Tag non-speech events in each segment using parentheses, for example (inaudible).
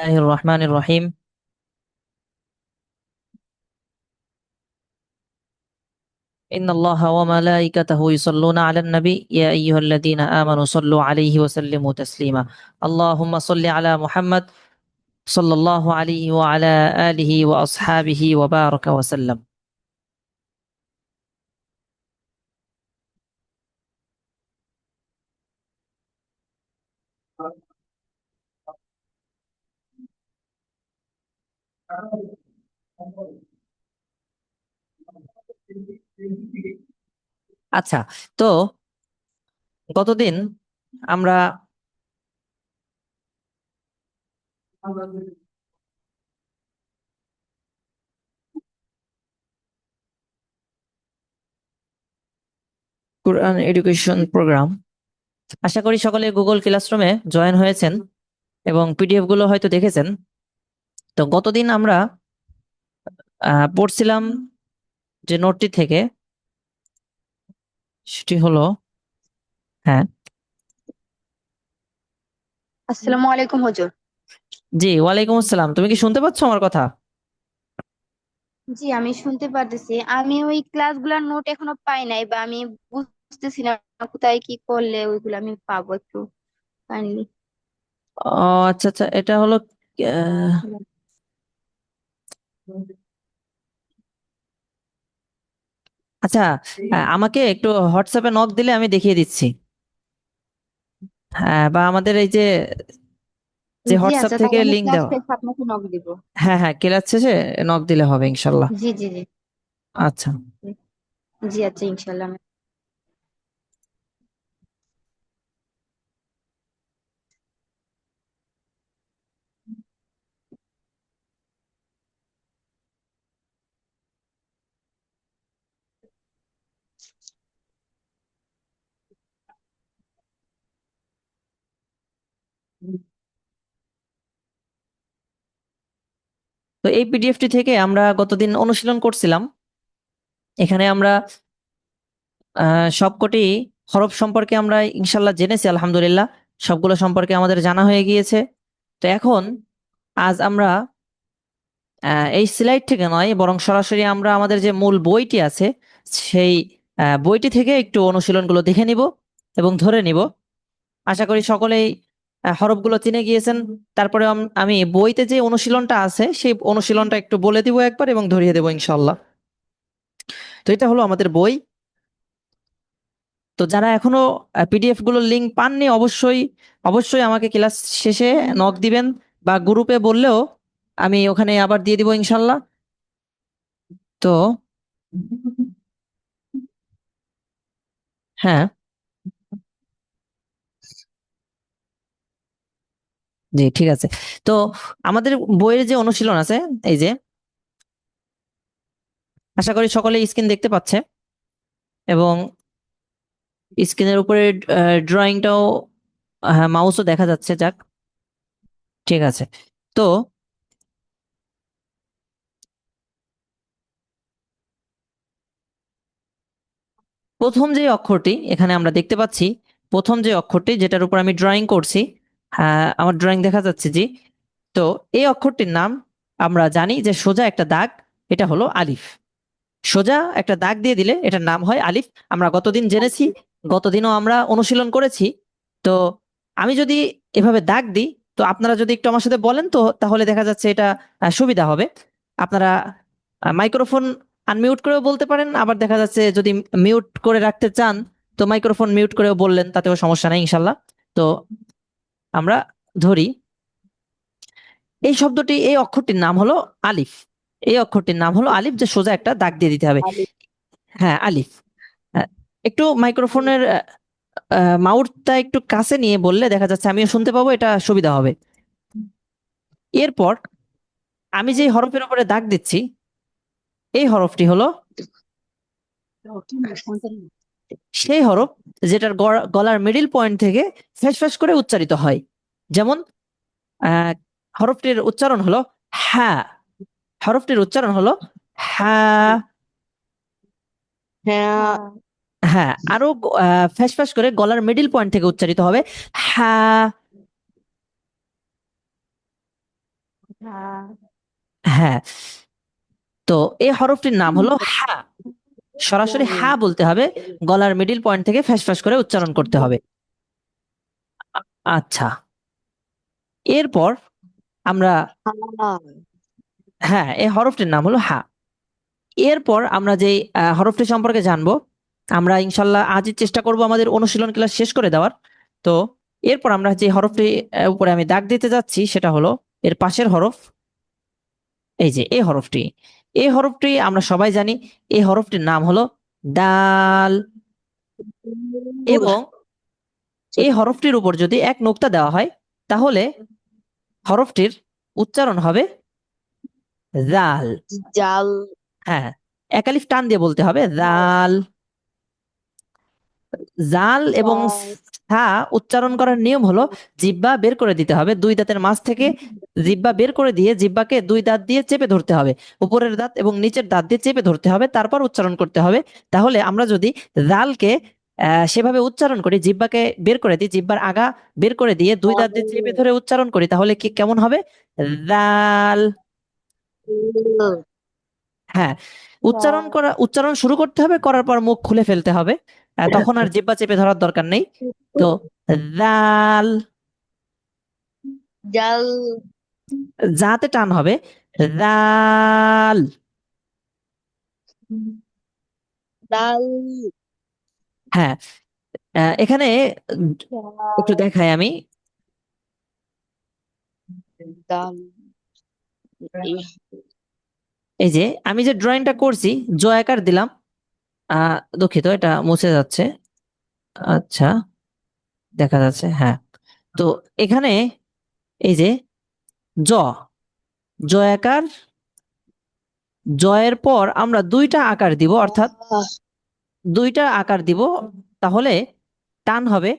الله الرحمن الرحيم. إن الله وملائكته يصلون على النبي. يا أيها الذين آمنوا صلوا عليه وسلموا تسليما. اللهم صل على محمد صلى الله عليه وعلى آله وأصحابه وبارك وسلم. আচ্ছা তো গতদিন আমরা কোরআন এডুকেশন প্রোগ্রাম আশা করি সকলে গুগল ক্লাসরুমে জয়েন হয়েছেন এবং পিডিএফগুলো হয়তো দেখেছেন। তো গতদিন আমরা পড়ছিলাম যে নোটটি থেকে সেটি হলো হ্যাঁ। আসসালামু আলাইকুম হুজুর। জি ওয়ালাইকুম আসসালাম। তুমি কি শুনতে পাচ্ছ আমার কথা? জি আমি শুনতে পারতেছি। আমি ওই ক্লাসগুলোর নোট এখনও পাই নাই বা আমি বুঝতেছি না কোথায় কি করলে ওইগুলো আমি পাবো একটু। কাইন্ডলি ও আচ্ছা আচ্ছা এটা হলো আচ্ছা আমাকে একটু হোয়াটসঅ্যাপে নক দিলে আমি দেখিয়ে দিচ্ছি। হ্যাঁ বা আমাদের এই যে যে হোয়াটসঅ্যাপ আচ্ছা থেকে লিংক দেওয়া। আপনাকে নক দিব। হ্যাঁ হ্যাঁ ক্লাস শেষে নক দিলে হবে ইনশাল্লাহ। জি জি জি। আচ্ছা। জি আচ্ছা ইনশাল্লাহ। তো এই পিডিএফটি থেকে আমরা গতদিন অনুশীলন করছিলাম। এখানে আমরা সবকটি হরফ সম্পর্কে আমরা ইনশাল্লাহ জেনেছি, আলহামদুলিল্লাহ। সবগুলো সম্পর্কে আমাদের জানা হয়ে গিয়েছে। তো এখন, আজ আমরা এই স্লাইড থেকে নয়, বরং সরাসরি আমরা আমাদের যে মূল বইটি আছে, সেই বইটি থেকে একটু অনুশীলনগুলো দেখে নিব এবং ধরে নিব। আশা করি সকলেই হরফগুলো চিনে গিয়েছেন। তারপরে আম- বইতে যে অনুশীলনটা আছে, সেই অনুশীলনটা একটু বলে দিব একবার এবং ধরিয়ে দেবো ইনশাল্লাহ তো এটা হলো আমাদের বই। তো যারা এখনও পিডিএফগুলোর লিঙ্ক পাননি, অবশ্যই অবশ্যই আমাকে ক্লাস শেষে নক দিবেন বা গ্রুপে বললেও আমি ওখানে আবার দিয়ে দিব ইনশাল্লাহ তো হ্যাঁ। জি, ঠিক আছে। তো আমাদের বইয়ের যে অনুশীলন আছে, এই যে আশা করি সকলে স্ক্রিন দেখতে পাচ্ছে এবং স্ক্রিনের উপরে ড্রয়িংটাও হ্যাঁ মাউসও দেখা যাচ্ছে, যাক। ঠিক আছে। তো প্রথম যে অক্ষরটি, এখানে আমরা দেখতে পাচ্ছি, প্রথম যে অক্ষরটি, যেটার উপর আমি ড্রয়িং করছি আমার ড্রয়িং দেখা যাচ্ছে জি। তো এই অক্ষরটির নাম আমরা জানি যে সোজা একটা দাগ, এটা হলো আলিফ। সোজা একটা দাগ দিয়ে দিলে এটার নাম হয় আলিফ। আমরা গতদিন জেনেছি, গতদিনও আমরা অনুশীলন করেছি। তো আমি যদি এভাবে দাগ দিই, তো আপনারা যদি একটু আমার সাথে বলেন তো, তাহলে দেখা যাচ্ছে এটা সুবিধা হবে। আপনারা মাইক্রোফোন আনমিউট করেও বলতে পারেন, আবার দেখা যাচ্ছে যদি মিউট করে রাখতে চান, তো মাইক্রোফোন মিউট করেও বললেন, তাতেও সমস্যা নেই ইনশাল্লাহ। তো আমরা ধরি এই শব্দটি এই অক্ষরটির নাম হলো আলিফ। এই অক্ষরটির নাম হলো আলিফ যে সোজা একটা দাগ দিয়ে দিতে হবে। হ্যাঁ আলিফ। হ্যাঁ, একটু মাইক্রোফোনের মাউথটা একটু কাছে নিয়ে বললে দেখা যাচ্ছে আমিও শুনতে পাবো এটা সুবিধা হবে। এরপর আমি যে হরফের উপরে দাগ দিচ্ছি এই হরফটি হলো সেই হরফ যেটার গলার মিডিল পয়েন্ট থেকে ফ্যাস ফ্যাস করে উচ্চারিত হয়। যেমন আহ, হরফটির উচ্চারণ হলো হ্যাঁ। হরফটির উচ্চারণ হলো হ্যাঁ। হ্যাঁ। আরও ফ্যাস ফ্যাস করে গলার মিডিল পয়েন্ট থেকে উচ্চারিত হবে হ্যাঁ। হ্যাঁ। হ্যাঁ তো এই হরফটির নাম হলো হা সরাসরি হা বলতে হবে গলার মিডিল পয়েন্ট থেকে ফ্যাস ফ্যাস করে উচ্চারণ করতে হবে। আচ্ছা। এরপর আমরা হ্যাঁ এই হরফটির নাম হলো হা। এরপর আমরা যে হরফটি সম্পর্কে জানব আমরা ইনশাল্লাহ আজই চেষ্টা করব আমাদের অনুশীলন ক্লাস শেষ করে দেওয়ার। তো এরপর আমরা যে হরফটি উপরে আমি দাগ দিতে যাচ্ছি সেটা হলো এর পাশের হরফ। এই যে এই হরফটি। এই হরফটি আমরা সবাই জানি এই হরফটির নাম হলো ডাল। এবং এই হরফটির উপর যদি এক নোক্তা দেওয়া হয় তাহলে হরফটির উচ্চারণ হবে জাল। জাল। হ্যাঁ একালিফ টান দিয়ে বলতে হবে জাল। জাল এবং সা উচ্চারণ করার নিয়ম হলো জিব্বা বের করে দিতে হবে। দুই দাঁতের মাঝ থেকে জিব্বা বের করে দিয়ে জিব্বাকে দুই দাঁত দিয়ে চেপে ধরতে হবে। উপরের দাঁত এবং নিচের দাঁত দিয়ে চেপে ধরতে হবে। তারপর উচ্চারণ করতে হবে। তাহলে আমরা যদি জালকে সেভাবে উচ্চারণ করি জিব্বাকে বের করে দিই জিব্বার আগা বের করে দিয়ে দুই দাঁত দিয়ে চেপে ধরে উচ্চারণ করি তাহলে কি কেমন হবে? জাল হ্যাঁ উচ্চারণ করা উচ্চারণ শুরু করতে হবে করার পর মুখ খুলে ফেলতে হবে তখন আর জিব্বা চেপে ধরার দরকার নেই। তো জাল জাল। যাতে টান হবে জাল ডাল হ্যাঁ এখানে একটু দেখাই আমি। এই যে আমি যে ড্রয়িংটা করছি জ আকার দিলাম আহ দুঃখিত এটা মুছে যাচ্ছে। আচ্ছা দেখা যাচ্ছে হ্যাঁ। তো এখানে এই যে জ জ আকার জয়ের পর আমরা দুইটা আকার দিব অর্থাৎ দুইটা আকার দিব তাহলে টান হবে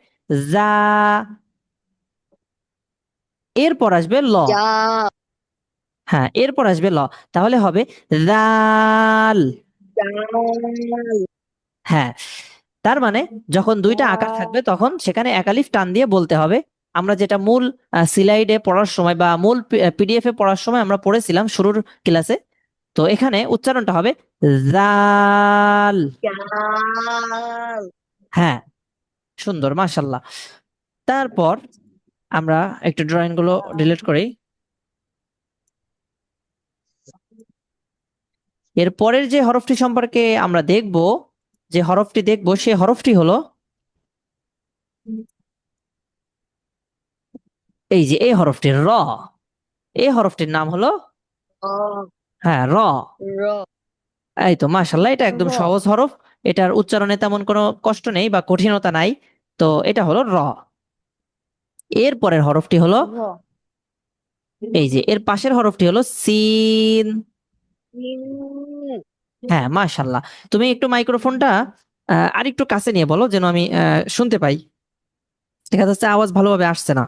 যা এরপর আসবে ল। হ্যাঁ এরপর আসবে ল। তাহলে হবে জাল। হ্যাঁ তার মানে যখন দুইটা আকার থাকবে তখন সেখানে একালিফ টান দিয়ে বলতে হবে। আমরা যেটা মূল সিলাইডে পড়ার সময় বা মূল পিডিএফ এ পড়ার সময় আমরা পড়েছিলাম শুরুর ক্লাসে তো এখানে উচ্চারণটা হবে জাল হ্যাঁ সুন্দর মাশাল্লাহ তারপর আমরা একটু ড্রয়িংগুলো ডিলিট করি। এর পরের যে হরফটি সম্পর্কে আমরা দেখব যে হরফটি দেখব সে হরফটি হলো এই যে এই হরফটি র। এই হরফটির নাম হলো হ্যাঁ র। র। এই তো মাশাল্লাহ এটা একদম র। সহজ হরফ। এটার উচ্চারণে তেমন কোনো কষ্ট নেই বা কঠিনতা নাই। তো এটা হলো র। এর পরের হরফটি হলো এই যে এর পাশের হরফটি হলো সিন। হ্যাঁ মাশাল্লাহ তুমি একটু মাইক্রোফোনটা আহ, আর একটু কাছে নিয়ে বলো যেন আমি আহ, শুনতে পাই। দেখা যাচ্ছে আওয়াজ ভালোভাবে আসছে না।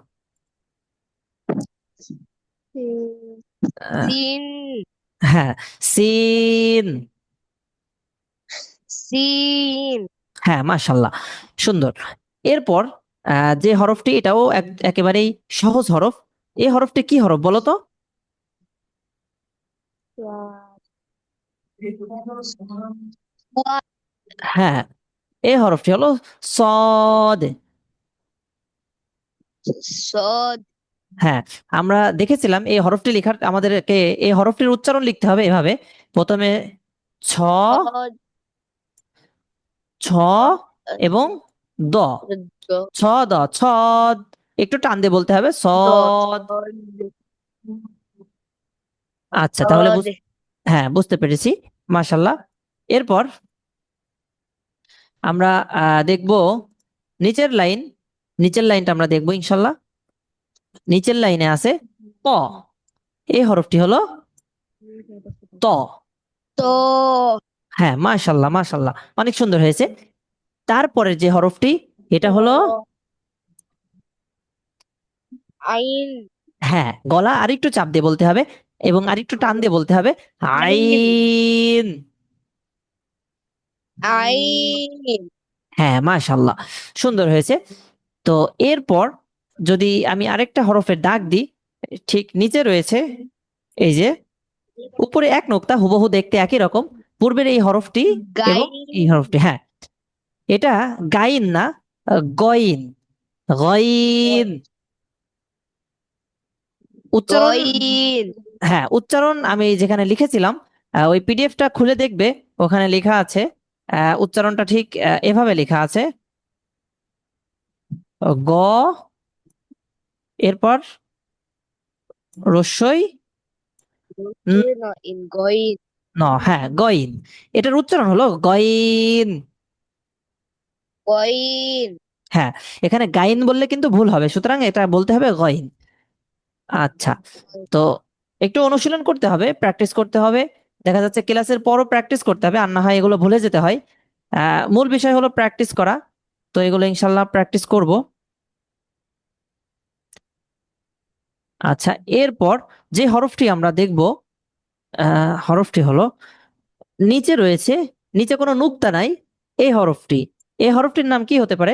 আহ, সিন। হ্যাঁ সিন। সিন। হ্যাঁ মাশাল্লাহ। সুন্দর। এরপর যে হরফটি এটাও একেবারেই সহজ হরফ। এই হরফটি কি হরফ বলো তো? হ্যাঁ এই হরফটি হলো সদ। সদ। হ্যাঁ আমরা দেখেছিলাম এই হরফটি লেখার আমাদেরকে এই হরফটির উচ্চারণ লিখতে হবে এভাবে। প্রথমে ছ ছ এবং দ। ছ দ ছদ একটু টান দিয়ে বলতে হবে। সদ আচ্ছা তাহলে বুঝ- হ্যাঁ বুঝতে পেরেছি মাশাল্লাহ এরপর আমরা আহ, দেখব নিচের লাইন নিচের লাইনটা আমরা দেখব ইনশাল্লাহ নিচের লাইনে আছে ত। এই হরফটি হলো ত। তো। হ্যাঁ মাশাল্লাহ মাশাল্লাহ। অনেক সুন্দর হয়েছে। তারপরের যে হরফটি এটা হলো আইন। হ্যাঁ গলা আরেকটু চাপ দিয়ে বলতে হবে এবং আরেকটু টান দিয়ে বলতে হবে। আইন। আইন। হ্যাঁ মাশাল্লাহ। সুন্দর হয়েছে। তো এরপর যদি আমি আরেকটা হরফের দাগ দিই ঠিক নিচে রয়েছে এই যে উপরে এক নোক্তা হুবহু দেখতে একই রকম পূর্বের এই হরফটি এবং এই হরফটি হ্যাঁ। এটা গাইন না গইন। গইন। উচ্চারণ হ্যাঁ উচ্চারণ আমি যেখানে লিখেছিলাম ওই পিডিএফটা খুলে দেখবে ওখানে লেখা আছে আহ, উচ্চারণটা ঠিক আহ, এভাবে লেখা আছে গ এরপর রস্যই ন হ্যাঁ গইন। এটার উচ্চারণ হলো গইন। গইন। হ্যাঁ এখানে গাইন বললে কিন্তু ভুল হবে সুতরাং এটা বলতে হবে গইন। আচ্ছা তো একটু অনুশীলন করতে হবে প্র্যাকটিস করতে হবে। দেখা যাচ্ছে ক্লাসের পরও প্র্যাকটিস করতে হবে আর না হয় এগুলো ভুলে যেতে হয়। আহ, মূল বিষয় হলো প্র্যাকটিস করা। তো এগুলো ইনশাল্লাহ প্র্যাকটিস করব। আচ্ছা এরপর যে হরফটি আমরা দেখব হরফটি হলো নিচে রয়েছে নিচে কোনো নুক্তা নাই এই হরফটি। এই হরফটির নাম কি হতে পারে?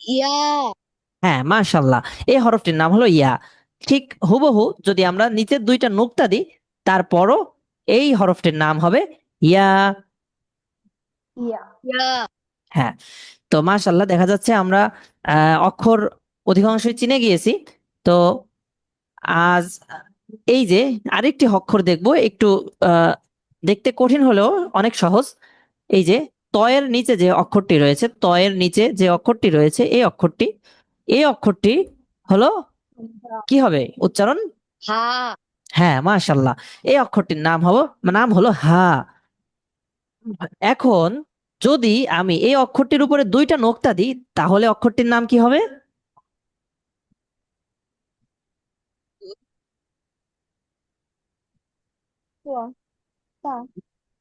ইয়া। হ্যাঁ মাশাল্লাহ। এই হরফটির নাম হলো ইয়া। ঠিক হুবহু যদি আমরা নিচের দুইটা নুক্তা দিই তারপরও এই হরফটির নাম হবে ইয়া। ইয়া। হ্যাঁ তো মাশাল্লাহ দেখা যাচ্ছে আমরা অক্ষর অধিকাংশই চিনে গিয়েছি। তো আজ এই যে আরেকটি অক্ষর দেখব একটু দেখতে কঠিন হলেও অনেক সহজ। এই যে তয়ের নিচে যে অক্ষরটি রয়েছে তয়ের নিচে যে অক্ষরটি রয়েছে এই অক্ষরটি এই অক্ষরটি হলো কি হবে? উচ্চারণ? হা। হ্যাঁ মাশাল্লাহ এই অক্ষরটির নাম হব নাম হলো হা। এখন যদি আমি এই অক্ষরটির উপরে দুইটা নোক্তা দিই তাহলে অক্ষরটির নাম কি হবে?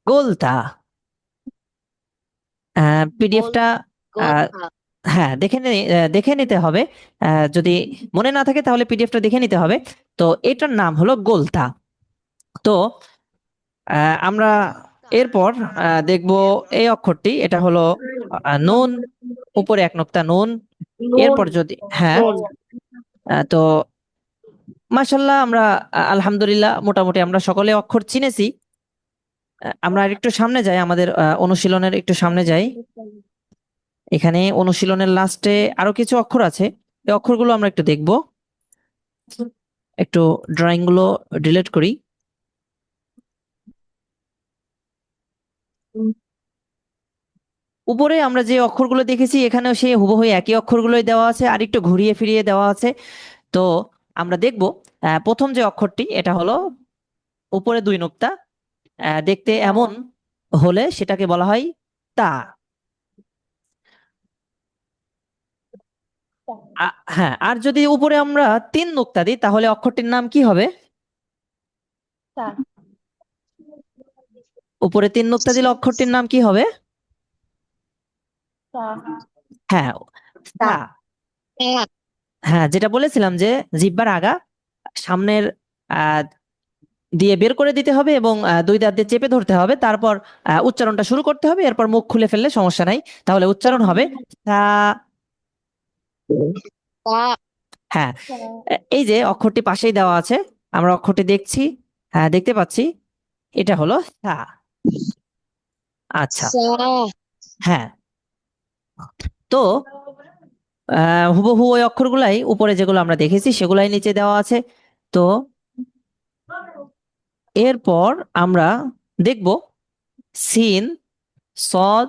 গোলতা। পিডিএফটা আহ, হ্যাঁ দেখে দেখে নিতে হবে। আহ, যদি মনে না থাকে তাহলে পিডিএফটা দেখে নিতে হবে। তো এটার নাম হলো গোলতা। তো আহ, আমরা এরপর দেখব এই অক্ষরটি, এটা হলো নুন, উপরে এক নোক্তা নুন, এরপর যদি হ্যাঁ তো মাশাল্লাহ আমরা আলহামদুলিল্লাহ মোটামুটি আমরা সকলে অক্ষর চিনেছি। আমরা আরেকটু সামনে যাই, আমাদের অনুশীলনের একটু সামনে যাই। এখানে অনুশীলনের লাস্টে আরও কিছু অক্ষর আছে, এই অক্ষরগুলো আমরা একটু দেখব। একটু ড্রয়িংগুলো ডিলিট করি। উপরে আমরা যে অক্ষরগুলো দেখেছি, এখানেও সেই হুবহু একই অক্ষরগুলোই দেওয়া আছে আর একটু ঘুরিয়ে ফিরিয়ে দেওয়া আছে। তো আমরা দেখব প্রথম যে অক্ষরটি, এটা হলো উপরে দুই নোক্তা। দেখতে এমন হলে সেটাকে বলা হয় তা। হ্যাঁ আর যদি উপরে আমরা তিন নোক্তা দিই, তাহলে অক্ষরটির নাম কি হবে? উপরে তিন নোক্তা দিলে অক্ষরটির নাম কি হবে? হ্যাঁ হ্যাঁ যেটা বলেছিলাম যে জিহ্বার আগা সামনের দিয়ে বের করে দিতে হবে এবং দুই দাঁত দিয়ে চেপে ধরতে হবে। তারপর উচ্চারণটা শুরু করতে হবে। এরপর মুখ খুলে ফেললে সমস্যা নাই। তাহলে উচ্চারণ হবে হ্যাঁ এই যে অক্ষরটি পাশেই দেওয়া আছে আমরা অক্ষরটি দেখছি হ্যাঁ দেখতে পাচ্ছি। এটা হলো তা। আচ্ছা। হ্যাঁ। তো হুবহু ওই অক্ষরগুলাই উপরে যেগুলো আমরা দেখেছি সেগুলাই নিচে দেওয়া আছে। তো এরপর আমরা দেখব সিন সদ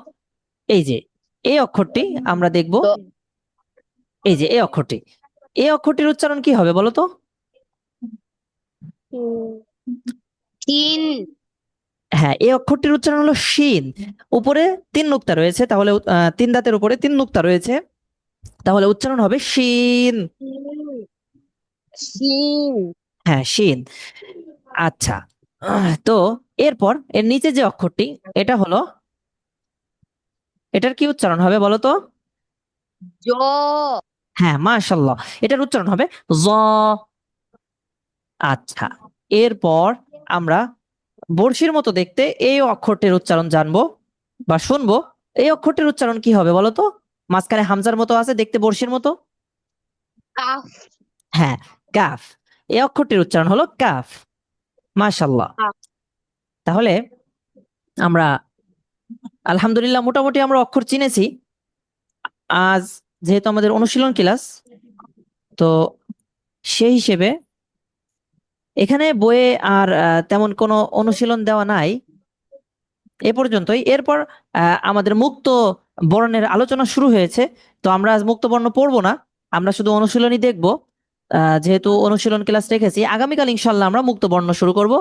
এই যে এই অক্ষরটি আমরা দেখব। এই যে এই অক্ষরটি। এই অক্ষরটির উচ্চারণ কি হবে বলো তো? তিন হ্যাঁ এই অক্ষরটির উচ্চারণ হলো শিন। উপরে তিন নুক্তা রয়েছে তাহলে তিন দাঁতের উপরে তিন নুক্তা রয়েছে। তাহলে উচ্চারণ হবে শিন। হ্যাঁ শিন। আচ্ছা তো এরপর এর নিচে যে অক্ষরটি এটা হলো এটার কি উচ্চারণ হবে বলো তো? জ। হ্যাঁ মাশাল্লাহ এটার উচ্চারণ হবে জ। আচ্ছা এরপর আমরা বড়শির মতো দেখতে এই অক্ষরটির উচ্চারণ জানব বা শুনব। এই অক্ষরটির উচ্চারণ কি হবে বলতো মাঝখানে হামজার মতো আছে দেখতে বড়শির মতো? কাফ। হ্যাঁ কাফ। এই অক্ষরটির উচ্চারণ হলো কাফ। মাশাল্লাহ। তাহলে আমরা আলহামদুলিল্লাহ মোটামুটি আমরা অক্ষর চিনেছি। আজ যেহেতু আমাদের অনুশীলন ক্লাস তো সেই হিসেবে এখানে বইয়ে আর তেমন কোনো অনুশীলন দেওয়া নাই। এ পর্যন্তই। এরপর আমাদের মুক্ত বর্ণের আলোচনা শুরু হয়েছে। তো আমরা আজ মুক্ত বর্ণ পড়ব না। আমরা শুধু অনুশীলনই দেখব। যেহেতু অনুশীলন ক্লাস রেখেছি আগামীকাল ইনশাল্লাহ আমরা মুক্ত বর্ণ শুরু করব।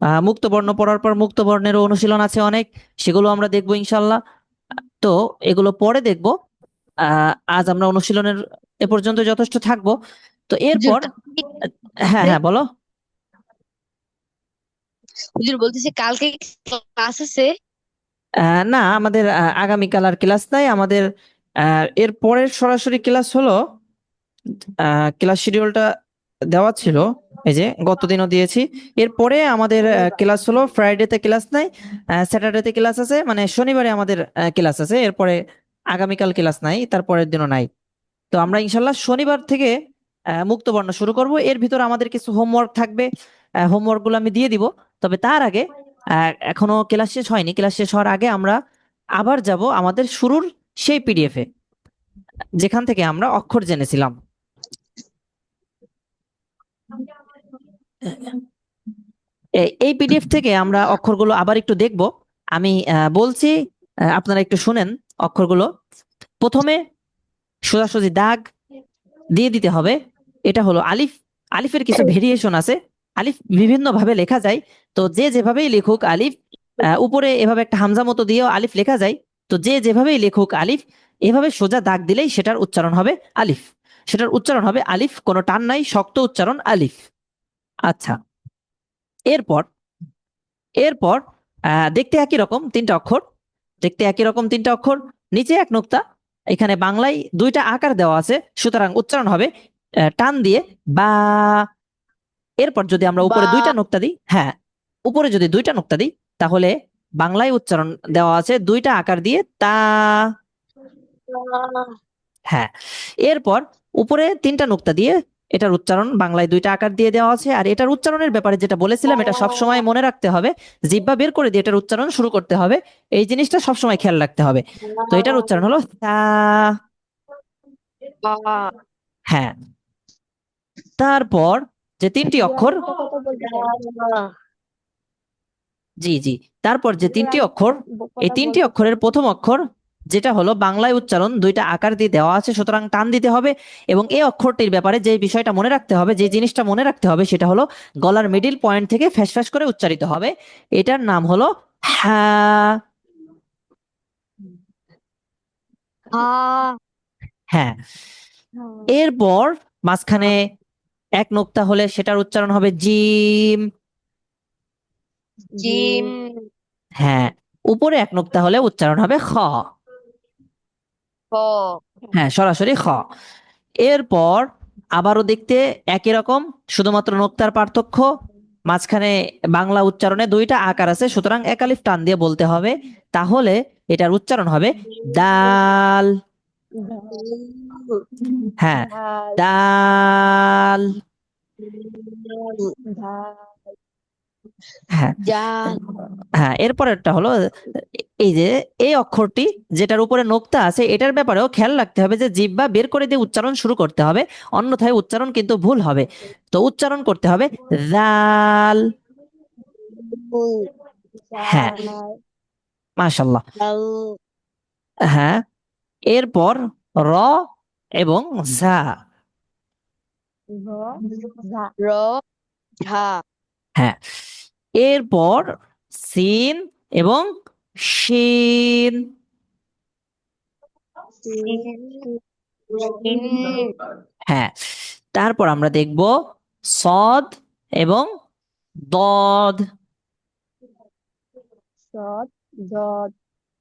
আহ, মুক্ত বর্ণ পড়ার পর মুক্ত বর্ণেরও অনুশীলন আছে অনেক। সেগুলো আমরা দেখব ইনশাল্লাহ তো এগুলো পরে দেখব। আহ, আজ আমরা অনুশীলনের এ পর্যন্ত যথেষ্ট থাকব। তো এরপর হ্যাঁ হ্যাঁ বলো। হুজুর বলতেছে কালকে ক্লাস আছে। না আমাদের আগামীকাল আর ক্লাস নাই আমাদের এর পরের সরাসরি ক্লাস হলো ক্লাস শিডিউলটা দেওয়া ছিল এই যে গতদিনও দিয়েছি। এরপরে আমাদের ক্লাস হলো ফ্রাইডেতে ক্লাস নাই স্যাটারডেতে ক্লাস আছে মানে শনিবারে আমাদের ক্লাস আছে এরপরে আগামীকাল ক্লাস নাই তারপরের দিনও নাই। তো আমরা ইনশাল্লাহ শনিবার থেকে আহ, মুক্ত বর্ণ শুরু করব এর ভিতর আমাদের কিছু হোমওয়ার্ক থাকবে হোমওয়ার্কগুলো আমি দিয়ে দিব। তবে তার আগে আহ, এখনও ক্লাস শেষ হয়নি। ক্লাস শেষ হওয়ার আগে আমরা আবার যাব আমাদের শুরুর সেই পিডিএফ এ যেখান থেকে আমরা অক্ষর জেনেছিলাম। এই পিডিএফ থেকে আমরা অক্ষরগুলো আবার একটু দেখব। আমি আহ, বলছি আপনারা একটু শুনেন অক্ষরগুলো। প্রথমে সোজাসুজি দাগ দিয়ে দিতে হবে। এটা হলো আলিফ। আলিফের কিছু (coughs) ভেরিয়েশন আছে। আলিফ বিভিন্ন ভাবে লেখা যায়। তো যে যেভাবেই লেখুক আলিফ উপরে এভাবে একটা হামজা মতো দিয়েও আলিফ লেখা যায়। তো যে যেভাবেই লেখুক আলিফ, এভাবে সোজা দাগ দিলেই সেটার উচ্চারণ হবে আলিফ। সেটার উচ্চারণ হবে আলিফ, কোনো টান নাই, শক্ত উচ্চারণ আলিফ। আচ্ছা এরপর এরপর দেখতে একই রকম তিনটা অক্ষর। দেখতে একই রকম তিনটা অক্ষর, নিচে এক নোক্তা, এখানে বাংলায় দুইটা আকার দেওয়া আছে, সুতরাং উচ্চারণ হবে টান দিয়ে বা এরপর যদি আমরা উপরে দুইটা নোক্তা দিই হ্যাঁ উপরে যদি দুইটা নোক্তা দিই তাহলে বাংলায় উচ্চারণ দেওয়া আছে দুইটা আকার দিয়ে তা। হ্যাঁ এরপর উপরে তিনটা নোক্তা দিয়ে এটার উচ্চারণ বাংলায় দুইটা আকার দিয়ে দেওয়া আছে। আর এটার উচ্চারণের ব্যাপারে যেটা বলেছিলাম এটা সবসময় মনে রাখতে হবে। জিব্বা বের করে দিয়ে এটার উচ্চারণ শুরু করতে হবে। এই জিনিসটা সবসময় খেয়াল রাখতে হবে। তো এটার উচ্চারণ হলো তা। হ্যাঁ তারপর যে তিনটি অক্ষর? জি জি। তারপর যে তিনটি অক্ষর এই তিনটি অক্ষরের প্রথম অক্ষর যেটা হলো বাংলায় উচ্চারণ দুইটা আকার দিয়ে দেওয়া আছে সুতরাং টান দিতে হবে এবং এই অক্ষরটির ব্যাপারে যে বিষয়টা মনে রাখতে হবে যে জিনিসটা মনে রাখতে হবে সেটা হলো গলার মিডিল পয়েন্ট থেকে ফ্যাস ফ্যাস করে উচ্চারিত হবে। এটার নাম হলো হ্যাঁ। হ্যাঁ। এরপর মাঝখানে এক নোক্তা হলে সেটার উচ্চারণ হবে জিম। জিম। হ্যাঁ উপরে এক নোক্তা হলে উচ্চারণ হবে খ। হ্যাঁ সরাসরি খ। এরপর আবারও দেখতে একই রকম শুধুমাত্র নোক্তার পার্থক্য মাঝখানে বাংলা উচ্চারণে দুইটা আকার আছে সুতরাং একালিফ টান দিয়ে বলতে হবে। তাহলে এটার উচ্চারণ হবে ডাল হ্যাঁ ডাল। হ্যাঁ হ্যাঁ এরপরেরটা হলো, এই যে, এই অক্ষরটি যেটার উপরে নোক্তা আছে, এটার ব্যাপারেও খেয়াল রাখতে হবে যে, জিহ্বা বের করে দিয়ে উচ্চারণ শুরু করতে হবে, অন্যথায় উচ্চারণ কিন্তু ভুল হবে। তো উচ্চারণ করতে হবে জাল হ্যাঁ মাশাল্লাহ হ্যাঁ এরপর র এবং ঝা। র ঝা। হ্যাঁ। এরপর সিন এবং শিন। হ্যাঁ। তারপর আমরা দেখব সদ এবং দদ।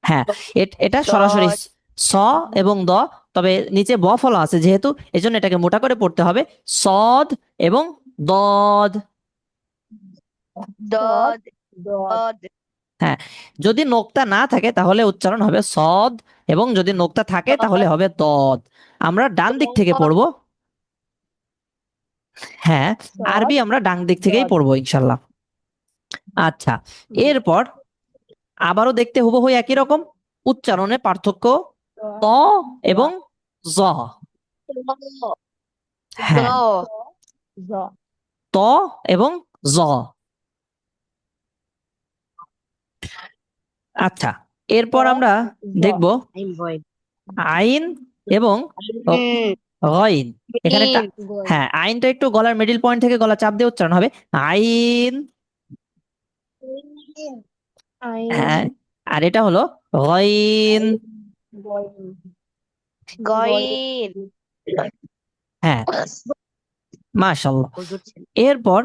হ্যাঁ। এট- সরাসরি। স এবং দ তবে নিচে ব ফলা আছে যেহেতু এজন্য এটাকে মোটা করে পড়তে হবে। সদ এবং দদ। দদ দদ। যদি নোক্তা না থাকে তাহলে উচ্চারণ হবে সদ এবং যদি নোক্তা থাকে তাহলে হবে দদ। আমরা ডান দিক থেকে পড়ব। হ্যাঁ আরবি আমরা ডান দিক থেকেই। পড়ব ইনশাল্লাহ। আচ্ছা এরপর আবারও দেখতে হুবহু একই রকম উচ্চারণে পার্থক্য ত এবং জ। হ্যাঁ। ত এবং জ। আচ্ছা এরপর আমরা দেখব আইন এবং গইন। এখানে হ্যাঁ আইনটা একটু গলার মিডিল পয়েন্ট থেকে গলা চাপ দিয়ে উচ্চারণ হবে। আইন। হ্যাঁ আর এটা হলো গইন। গইন হ্যাঁ। মাশাল্লাহ এরপর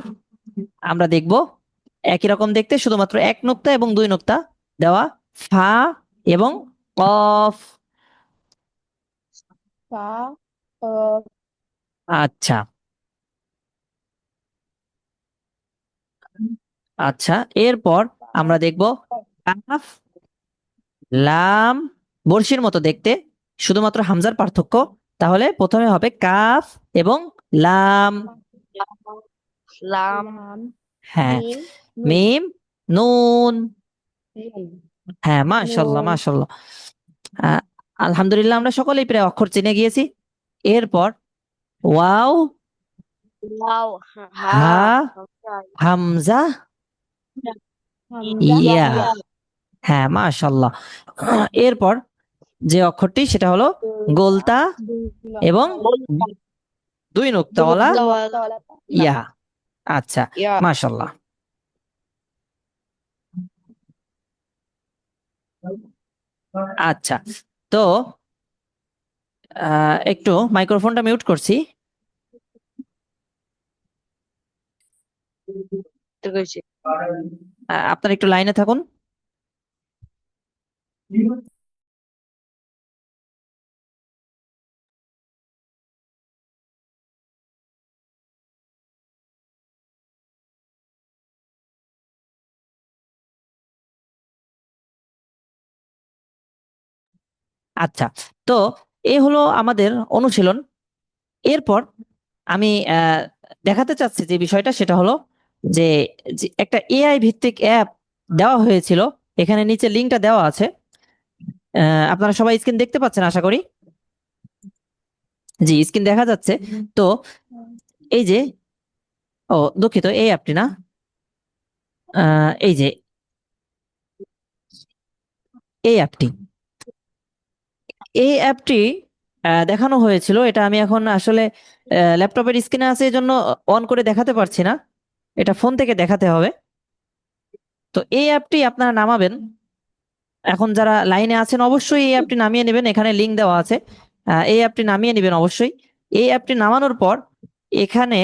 আমরা দেখব একই রকম দেখতে শুধুমাত্র এক নোক্তা এবং দুই নোক্তা দেওয়া ফা এবং কফ। আচ্ছা। আচ্ছা এরপর আমরা দেখব কাফ লাম বর্ষির মতো দেখতে শুধুমাত্র হামজার পার্থক্য তাহলে প্রথমে হবে কাফ এবং লাম। লাম হ্যাঁ মিম নুন। হ্যাঁ মাশাল্লাহ। মাশাল্লাহ আলহামদুলিল্লাহ আমরা সকলেই প্রায় অক্ষর চিনে গিয়েছি। এরপর ওয়াও ওয়াও হা হামজা। ইয়া। হ্যাঁ মাশাল্লাহ এরপর যে অক্ষরটি সেটা হলো গোলতা এবং দুই নোক্তাওয়ালা ইয়া। আচ্ছা মাশাল্লাহ আচ্ছা তো আহ, একটু মাইক্রোফোনটা মিউট করছি। আপনার একটু লাইনে থাকুন। আচ্ছা তো এ হলো আমাদের অনুশীলন। এরপর আমি দেখাতে চাচ্ছি যে বিষয়টা, সেটা হলো যে একটা এআই ভিত্তিক অ্যাপ দেওয়া হয়েছিল। এখানে নিচে লিঙ্কটা দেওয়া আছে। আপনারা সবাই স্ক্রিন দেখতে পাচ্ছেন, আশা করি? জি, স্ক্রিন দেখা যাচ্ছে। তো এই যে, ও, দুঃখিত, এই অ্যাপটি না? এই যে, এই অ্যাপটি। এই অ্যাপটি দেখানো হয়েছিল। এটা আমি এখন আসলে ল্যাপটপের স্ক্রিনে আছে এই জন্য অন করে দেখাতে পারছি না। এটা ফোন থেকে দেখাতে হবে। তো এই অ্যাপটি আপনারা নামাবেন। এখন যারা লাইনে আছেন অবশ্যই এই অ্যাপটি নামিয়ে নেবেন। এখানে লিঙ্ক দেওয়া আছে। এই অ্যাপটি নামিয়ে নেবেন অবশ্যই। এই অ্যাপটি নামানোর পর এখানে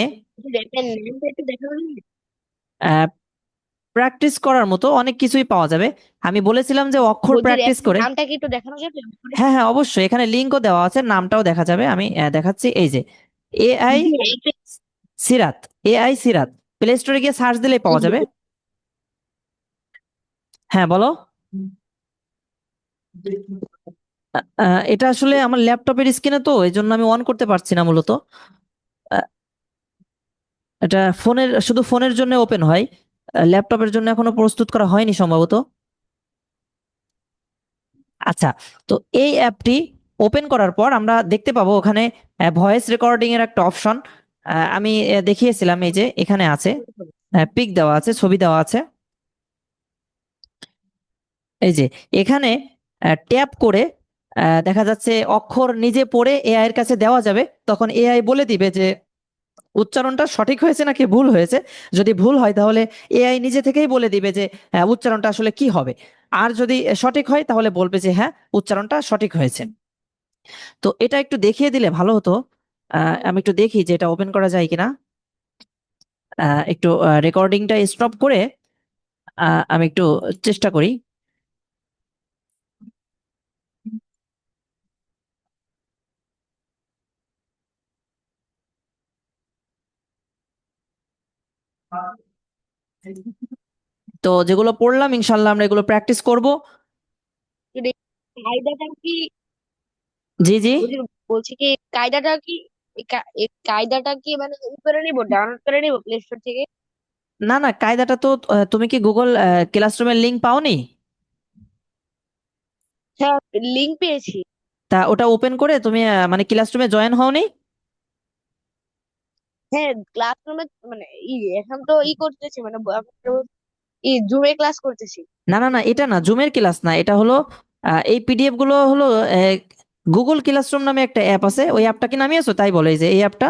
প্র্যাকটিস করার মতো অনেক কিছুই পাওয়া যাবে। আমি বলেছিলাম যে অক্ষর প্র্যাকটিস করে নামটা কি একটু দেখানো যাবে? হ্যাঁ হ্যাঁ অবশ্যই। এখানে লিঙ্কও দেওয়া আছে নামটাও দেখা যাবে। আমি দেখাচ্ছি। এই যে AI Sirat AI Sirat. Play স্টোরে গিয়ে সার্চ দিলেই পাওয়া যাবে। হ্যাঁ বলো। এটা আসলে আমার ল্যাপটপের স্ক্রিনে তো এই জন্য আমি অন করতে পারছি না মূলত। এটা ফোনের শুধু ফোনের জন্য ওপেন হয়। ল্যাপটপের জন্য এখনও প্রস্তুত করা হয়নি সম্ভবত। আচ্ছা তো এই অ্যাপটি ওপেন করার পর আমরা দেখতে পাবো ওখানে ভয়েস রেকর্ডিং এর একটা অপশন। আমি দেখিয়েছিলাম এই যে এখানে আছে পিক দেওয়া আছে, ছবি দেওয়া আছে। এই যে এখানে ট্যাপ করে দেখা যাচ্ছে অক্ষর নিজে পড়ে এআই এর কাছে দেওয়া যাবে, তখন এআই বলে দিবে যে উচ্চারণটা সঠিক হয়েছে নাকি ভুল হয়েছে? যদি ভুল হয় তাহলে এআই নিজে থেকেই বলে দিবে যে আহ, উচ্চারণটা আসলে কি হবে? আর যদি সঠিক হয় তাহলে বলবে যে হ্যাঁ উচ্চারণটা সঠিক হয়েছে। তো এটা একটু দেখিয়ে দিলে ভালো হতো। আমি একটু দেখি যে এটা ওপেন করা যায় কিনা। একটু রেকর্ডিংটা স্টপ করে আমি একটু চেষ্টা করি। তো যেগুলো পড়লাম ইনশাল্লাহ আমরা এগুলো প্র্যাকটিস করব। কায়দাটা কি জি জি। বলছি কি কায়দাটা কি কায়দাটা কি মানে ই করে নিব ডাউনলোড করে নিব প্লে স্টোর থেকে? না না কায়দাটা তো তুমি কি গুগল ক্লাসরুমের লিংক পাওনি? হ্যাঁ লিংক পেয়েছি। তা ওটা ওপেন করে তুমি মানে ক্লাসরুমে জয়েন হওনি? হ্যাঁ ক্লাসরুমে মানে ই, এখন তো ই করতেছি মানে ই জুমে ক্লাস করতেছি। না না না, এটা না জুমের ক্লাস না, এটা হলো এই পিডিএফগুলো হলো গুগল ক্লাসরুম নামে একটা অ্যাপ আছে, ওই অ্যাপটা কি নামিয়েছো তাই বলে যে, এই অ্যাপটা